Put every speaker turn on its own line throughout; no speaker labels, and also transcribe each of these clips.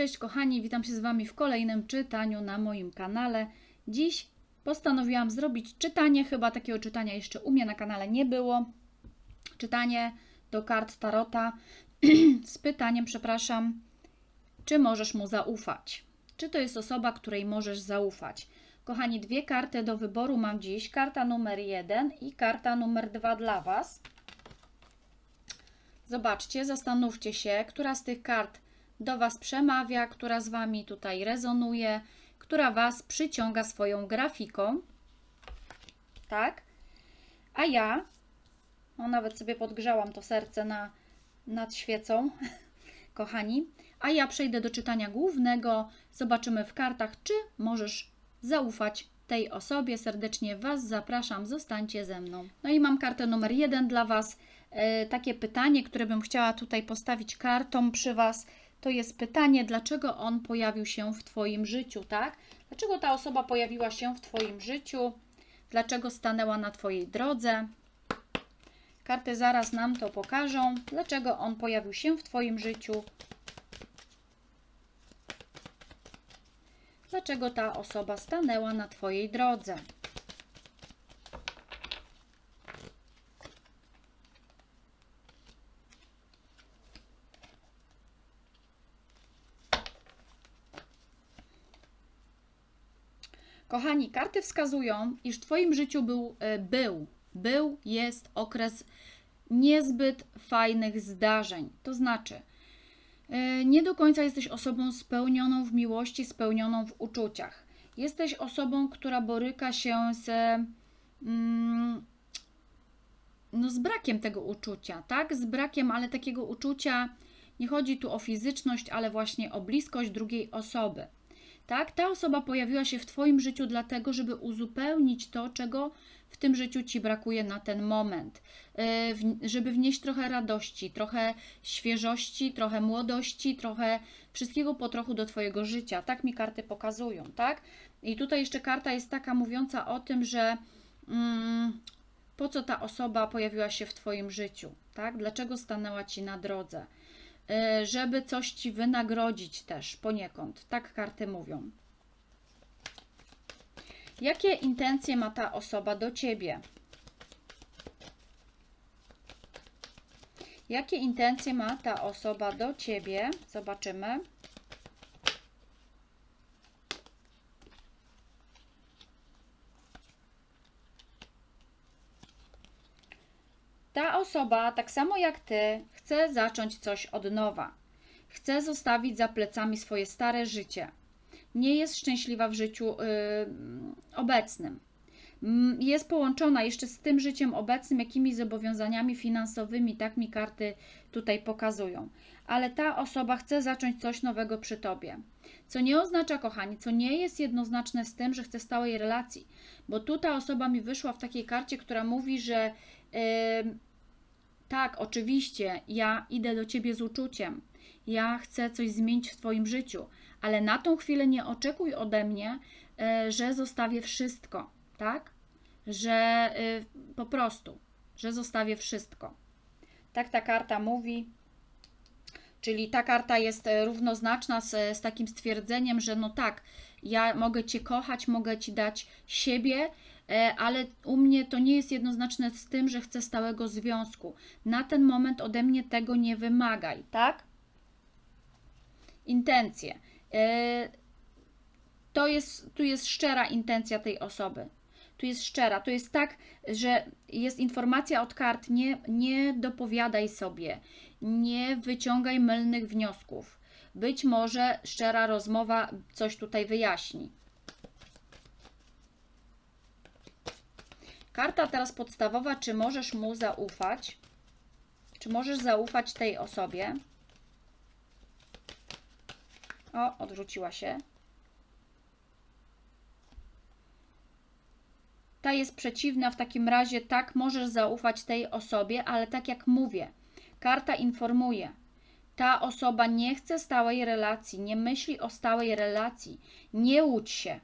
Cześć kochani, witam się z Wami w kolejnym czytaniu na moim kanale. Dziś postanowiłam zrobić czytanie, chyba takiego czytania jeszcze u mnie na kanale nie było. Czytanie do kart Tarota z pytaniem, przepraszam, czy możesz mu zaufać? Czy to jest osoba, której możesz zaufać? Kochani, dwie karty do wyboru mam dziś. Karta numer jeden i karta numer dwa dla Was. Zobaczcie, zastanówcie się, która z tych kart do Was przemawia, która z Wami tutaj rezonuje, która Was przyciąga swoją grafiką. Tak? A ja, no nawet sobie podgrzałam to serce na, nad świecą, kochani. A ja przejdę do czytania głównego. Zobaczymy w kartach, czy możesz zaufać tej osobie. Serdecznie Was zapraszam, zostańcie ze mną. No i mam kartę numer jeden dla Was. E, takie pytanie, które bym chciała tutaj postawić kartą przy Was, to jest pytanie, dlaczego on pojawił się w Twoim życiu, tak? Dlaczego ta osoba pojawiła się w Twoim życiu? Dlaczego stanęła na Twojej drodze? Karty zaraz nam to pokażą. Dlaczego on pojawił się w Twoim życiu? Dlaczego ta osoba stanęła na Twojej drodze? Kochani, karty wskazują, iż w Twoim życiu był, e, był, był, jest okres niezbyt fajnych zdarzeń. To znaczy, e, nie do końca jesteś osobą spełnioną w miłości, spełnioną w uczuciach. Jesteś osobą, która boryka się z, mm, no, z brakiem tego uczucia, tak? Z brakiem, ale takiego uczucia, nie chodzi tu o fizyczność, ale właśnie o bliskość drugiej osoby tak? Ta osoba pojawiła się w Twoim życiu dlatego, żeby uzupełnić to, czego w tym życiu Ci brakuje na ten moment, yy, żeby wnieść trochę radości, trochę świeżości, trochę młodości, trochę wszystkiego po trochu do Twojego życia. Tak mi karty pokazują, tak? I tutaj jeszcze karta jest taka mówiąca o tym, że mm, po co ta osoba pojawiła się w Twoim życiu, tak? Dlaczego stanęła Ci na drodze? E, żeby coś ci wynagrodzić też poniekąd. Tak karty mówią. Jakie intencje ma ta osoba do ciebie? Jakie intencje ma ta osoba do ciebie? Zobaczymy. Ta osoba, tak samo jak ty, chce zacząć coś od nowa. Chce zostawić za plecami swoje stare życie. Nie jest szczęśliwa w życiu yy, obecnym. Jest połączona jeszcze z tym życiem obecnym, jakimi zobowiązaniami finansowymi, tak mi karty tutaj pokazują. Ale ta osoba chce zacząć coś nowego przy tobie. Co nie oznacza, kochani, co nie jest jednoznaczne z tym, że chce stałej relacji, bo tu ta osoba mi wyszła w takiej karcie, która mówi, że tak, oczywiście, ja idę do ciebie z uczuciem. Ja chcę coś zmienić w Twoim życiu, ale na tą chwilę nie oczekuj ode mnie, e, że zostawię wszystko, tak? Że e, po prostu, że zostawię wszystko. Tak ta karta mówi. Czyli ta karta jest e, równoznaczna z, z takim stwierdzeniem, że no tak, ja mogę Cię kochać, mogę Ci dać siebie, ale u mnie to nie jest jednoznaczne z tym, że chcę stałego związku. Na ten moment ode mnie tego nie wymagaj, tak? Intencje. E, to jest, tu jest szczera intencja tej osoby. Tu jest szczera. Tu jest tak, że jest informacja od kart. Nie, nie dopowiadaj sobie, nie wyciągaj mylnych wniosków być może szczera rozmowa coś tutaj wyjaśni. Karta teraz podstawowa, czy możesz mu zaufać? Czy możesz zaufać tej osobie? O, odrzuciła się. Ta jest przeciwna, w takim razie tak, możesz zaufać tej osobie, ale tak jak mówię, karta informuje, ta osoba nie chce stałej relacji, nie myśli o stałej relacji, nie łudź się.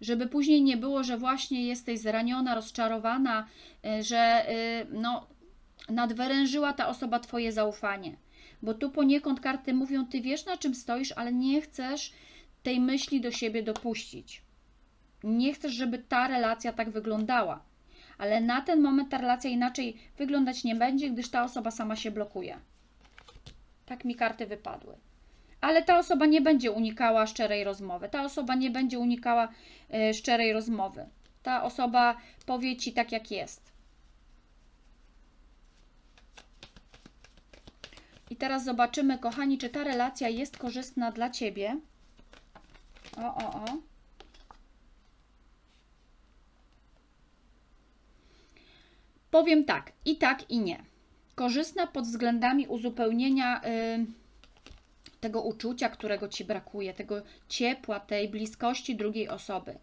Żeby później nie było, że właśnie jesteś zraniona, rozczarowana, y, że y, no, nadwyrężyła ta osoba Twoje zaufanie. Bo tu poniekąd karty mówią, ty wiesz na czym stoisz, ale nie chcesz tej myśli do siebie dopuścić. Nie chcesz, żeby ta relacja tak wyglądała. Ale na ten moment ta relacja inaczej wyglądać nie będzie, gdyż ta osoba sama się blokuje. Tak mi karty wypadły. Ale ta osoba nie będzie unikała szczerej rozmowy. Ta osoba nie będzie unikała y, szczerej rozmowy. Ta osoba powie ci tak, jak jest. I teraz zobaczymy, kochani, czy ta relacja jest korzystna dla ciebie. O, o, o. Powiem tak, i tak, i nie. Korzystna pod względami uzupełnienia tego uczucia, którego ci brakuje, tego ciepła, tej bliskości drugiej osoby, y,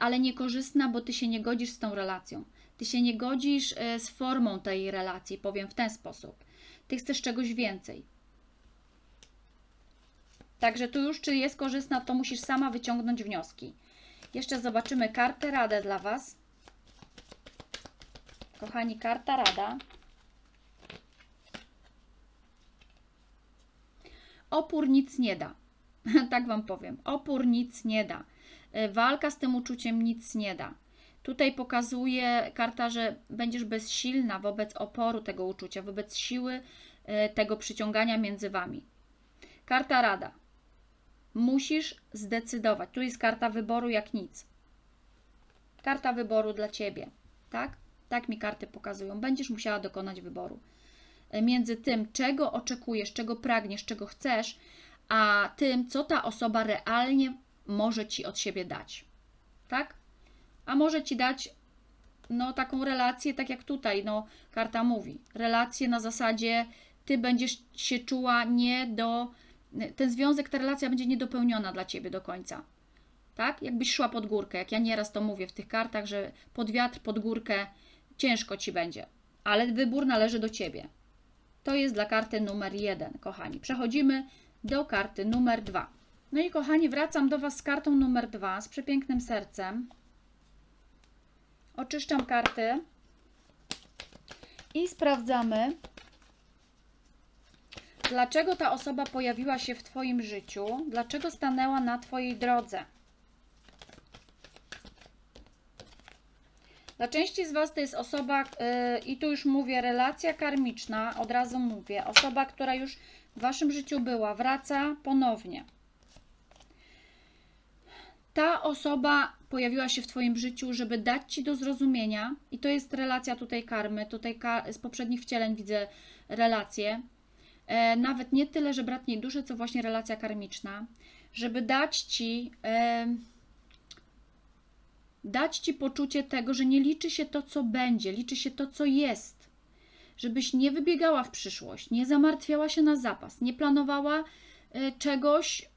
ale niekorzystna, bo ty się nie godzisz z tą relacją. Ty się nie godzisz y, z formą tej relacji, powiem w ten sposób. Ty chcesz czegoś więcej. Także tu już, czy jest korzystna, to musisz sama wyciągnąć wnioski. Jeszcze zobaczymy kartę radę dla Was. Kochani, karta rada. Opór nic nie da. tak Wam powiem. Opór nic nie da. Y, Walka z tym uczuciem nic nie da. Tutaj pokazuje karta, że będziesz bezsilna wobec oporu tego uczucia, wobec siły y, tego przyciągania między Wami. Karta rada. Musisz zdecydować. Tu jest karta wyboru jak nic. Karta wyboru dla Ciebie. Tak? Tak mi karty pokazują. Będziesz musiała dokonać wyboru. E, Między tym, czego oczekujesz, czego pragniesz, czego chcesz, a tym, co ta osoba realnie może ci od siebie dać. Tak? A może ci dać no taką relację, tak jak tutaj, no karta mówi. Relację na zasadzie ty będziesz się czuła nie do ten związek, ta relacja będzie niedopełniona dla ciebie do końca. Tak? Jakbyś szła pod górkę, jak ja nieraz to mówię w tych kartach, że pod wiatr, pod górkę ciężko ci będzie, ale wybór należy do ciebie. To jest dla karty numer jeden, kochani. Przechodzimy do karty numer dwa. No i kochani, wracam do Was z kartą numer dwa, z przepięknym sercem. Oczyszczam karty i sprawdzamy, dlaczego ta osoba pojawiła się w Twoim życiu, dlaczego stanęła na Twojej drodze. Dla części z Was to jest osoba, yy, i tu już mówię, relacja karmiczna, od razu mówię, osoba, która już w Waszym życiu była, wraca ponownie. Ta osoba pojawiła się w Twoim życiu, żeby dać Ci do zrozumienia, i to jest relacja tutaj karmy, tutaj z poprzednich wcieleń widzę relację, e, nawet nie tyle, że bratniej duszy, co właśnie relacja karmiczna, żeby dać Ci... E, dać ci poczucie tego, że nie liczy się to, co będzie, liczy się to, co jest. Żebyś nie wybiegała w przyszłość, nie zamartwiała się na zapas, nie planowała y, czegoś,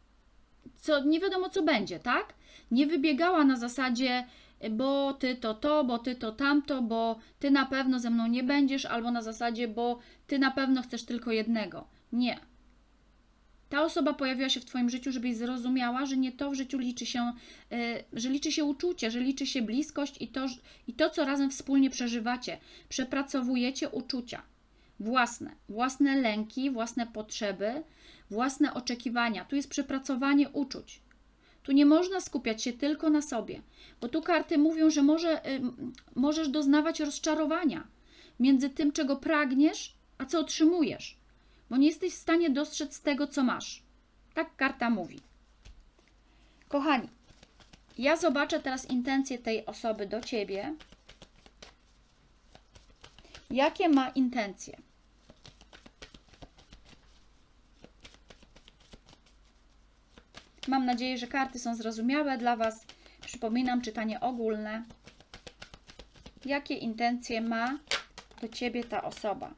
co nie wiadomo, co będzie, tak? Nie wybiegała na zasadzie, y, bo ty to to, bo ty to tamto, bo ty na pewno ze mną nie będziesz, albo na zasadzie, bo ty na pewno chcesz tylko jednego. Nie. Ta osoba pojawiła się w Twoim życiu, żebyś zrozumiała, że nie to w życiu liczy się, y, że liczy się uczucie, że liczy się bliskość i to, i to, co razem wspólnie przeżywacie. Przepracowujecie uczucia własne, własne lęki, własne potrzeby, własne oczekiwania. Tu jest przepracowanie uczuć. Tu nie można skupiać się tylko na sobie, bo tu karty mówią, że może, y, możesz doznawać rozczarowania między tym, czego pragniesz, a co otrzymujesz bo nie jesteś w stanie dostrzec tego, co masz. Tak karta mówi. Kochani, ja zobaczę teraz intencje tej osoby do ciebie. Jakie ma intencje? Mam nadzieję, że karty są zrozumiałe dla Was. Przypominam, czytanie ogólne. Jakie intencje ma do Ciebie ta osoba?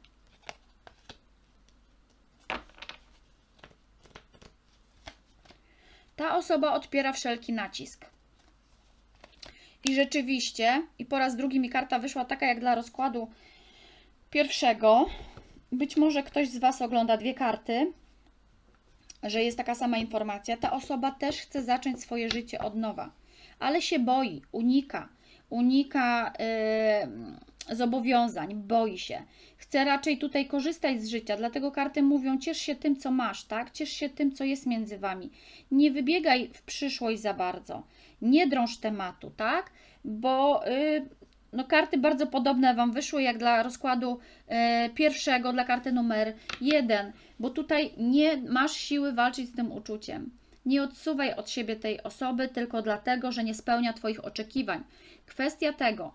Ta osoba odpiera wszelki nacisk. I rzeczywiście, i po raz drugi mi karta wyszła taka jak dla rozkładu pierwszego. Być może ktoś z Was ogląda dwie karty, że jest taka sama informacja. Ta osoba też chce zacząć swoje życie od nowa, ale się boi, unika, unika zobowiązań, boi się. Chce raczej tutaj korzystać z życia, dlatego karty mówią: ciesz się tym, co masz, tak? Ciesz się tym, co jest między wami. Nie wybiegaj w przyszłość za bardzo. Nie drąż tematu, tak? Bo y, no, karty bardzo podobne Wam wyszły jak dla rozkładu y, pierwszego, dla karty numer jeden, bo tutaj nie masz siły walczyć z tym uczuciem. Nie odsuwaj od siebie tej osoby tylko dlatego, że nie spełnia Twoich oczekiwań. Kwestia tego,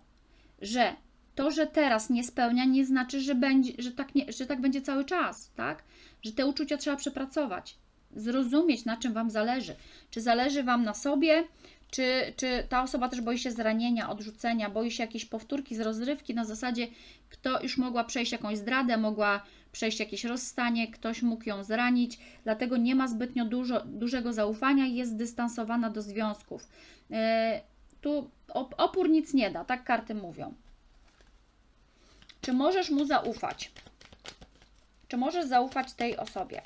że to, że teraz nie spełnia, nie znaczy, że, będzie, że, tak, nie, że tak będzie cały czas, tak? Że te uczucia trzeba przepracować, zrozumieć, na czym Wam zależy. Czy zależy Wam na sobie, czy, czy ta osoba też boi się zranienia, odrzucenia, boi się jakiejś powtórki z rozrywki na zasadzie, kto już mogła przejść jakąś zdradę, mogła przejść jakieś rozstanie, ktoś mógł ją zranić, dlatego nie ma zbytnio dużo, dużego zaufania i jest zdystansowana do związków. Yy, tu op- opór nic nie da, tak karty mówią. Czy możesz mu zaufać? Czy możesz zaufać tej osobie?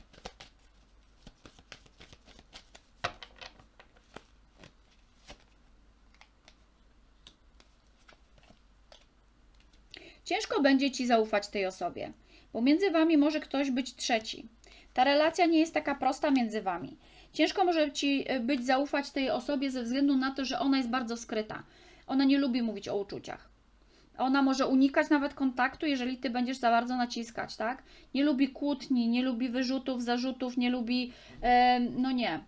Ciężko będzie ci zaufać tej osobie, bo między wami może ktoś być trzeci. Ta relacja nie jest taka prosta między wami. Ciężko może ci y, być zaufać tej osobie ze względu na to, że ona jest bardzo skryta. Ona nie lubi mówić o uczuciach. Ona może unikać nawet kontaktu, jeżeli ty będziesz za bardzo naciskać, tak? Nie lubi kłótni, nie lubi wyrzutów, zarzutów, nie lubi. no nie.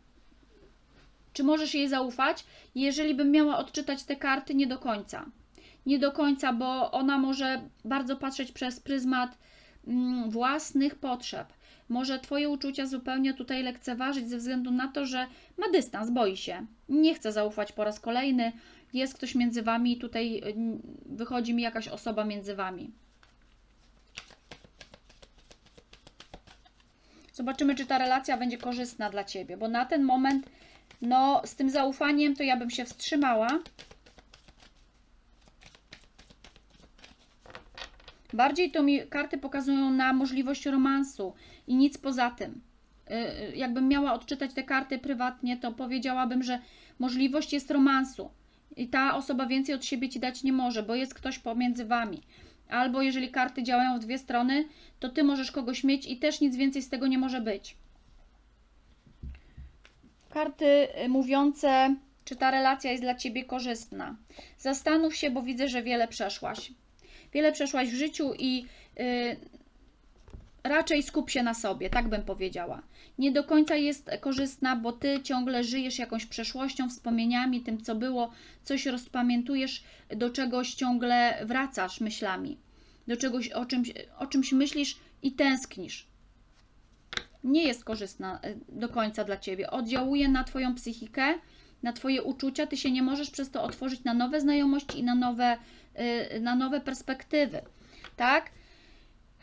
Czy możesz jej zaufać? Jeżeli bym miała odczytać te karty, nie do końca. Nie do końca, bo ona może bardzo patrzeć przez pryzmat mm, własnych potrzeb. Może Twoje uczucia zupełnie tutaj lekceważyć ze względu na to, że ma dystans, boi się. Nie chce zaufać po raz kolejny. Jest ktoś między Wami i tutaj y, wychodzi mi jakaś osoba między Wami. Zobaczymy, czy ta relacja będzie korzystna dla Ciebie, bo na ten moment, no, z tym zaufaniem to ja bym się wstrzymała. Bardziej to mi karty pokazują na możliwość romansu i nic poza tym. Y, y, Jakbym miała odczytać te karty prywatnie, to powiedziałabym, że możliwość jest romansu i ta osoba więcej od siebie ci dać nie może, bo jest ktoś pomiędzy wami. Albo jeżeli karty działają w dwie strony, to ty możesz kogoś mieć i też nic więcej z tego nie może być. Karty y, mówiące, czy ta relacja jest dla ciebie korzystna. Zastanów się, bo widzę, że wiele przeszłaś. Wiele przeszłaś w życiu i y, raczej skup się na sobie, tak bym powiedziała. Nie do końca jest korzystna, bo ty ciągle żyjesz jakąś przeszłością, wspomnieniami, tym co było, coś rozpamiętujesz, do czegoś ciągle wracasz myślami, do czegoś, o czymś, o czymś myślisz i tęsknisz. Nie jest korzystna y, do końca dla ciebie. Oddziałuje na twoją psychikę, na twoje uczucia, ty się nie możesz przez to otworzyć na nowe znajomości i na nowe, y, na nowe perspektywy. Tak?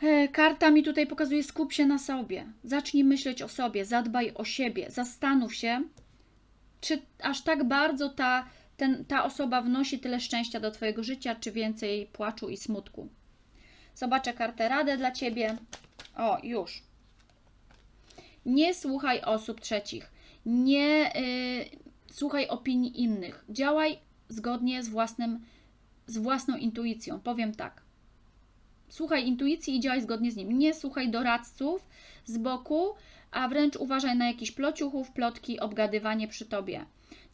E, Karta mi tutaj pokazuje, skup się na sobie. Zacznij myśleć o sobie, zadbaj o siebie, zastanów się, czy aż tak bardzo ta, ten, ta osoba wnosi tyle szczęścia do Twojego życia, czy więcej płaczu i smutku. Zobaczę kartę radę dla Ciebie. O, już. Nie słuchaj osób trzecich. Nie y, słuchaj opinii innych. Działaj zgodnie z, własnym, z własną intuicją. Powiem tak. Słuchaj intuicji i działaj zgodnie z nim. Nie słuchaj doradców z boku, a wręcz uważaj na jakiś plociuchów, plotki, obgadywanie przy tobie.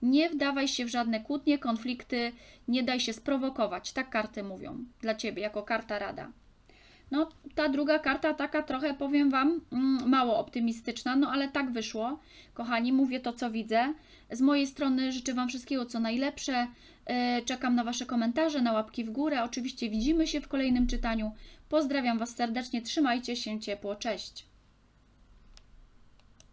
Nie wdawaj się w żadne kłótnie, konflikty, nie daj się sprowokować. Tak karty mówią dla ciebie, jako karta rada. No, ta druga karta taka trochę, powiem Wam, mm, mało optymistyczna, no ale tak wyszło. Kochani, mówię to, co widzę. Z mojej strony życzę Wam wszystkiego, co najlepsze. E, Czekam na Wasze komentarze, na łapki w górę. Oczywiście widzimy się w kolejnym czytaniu. Pozdrawiam Was serdecznie, trzymajcie się ciepło, cześć.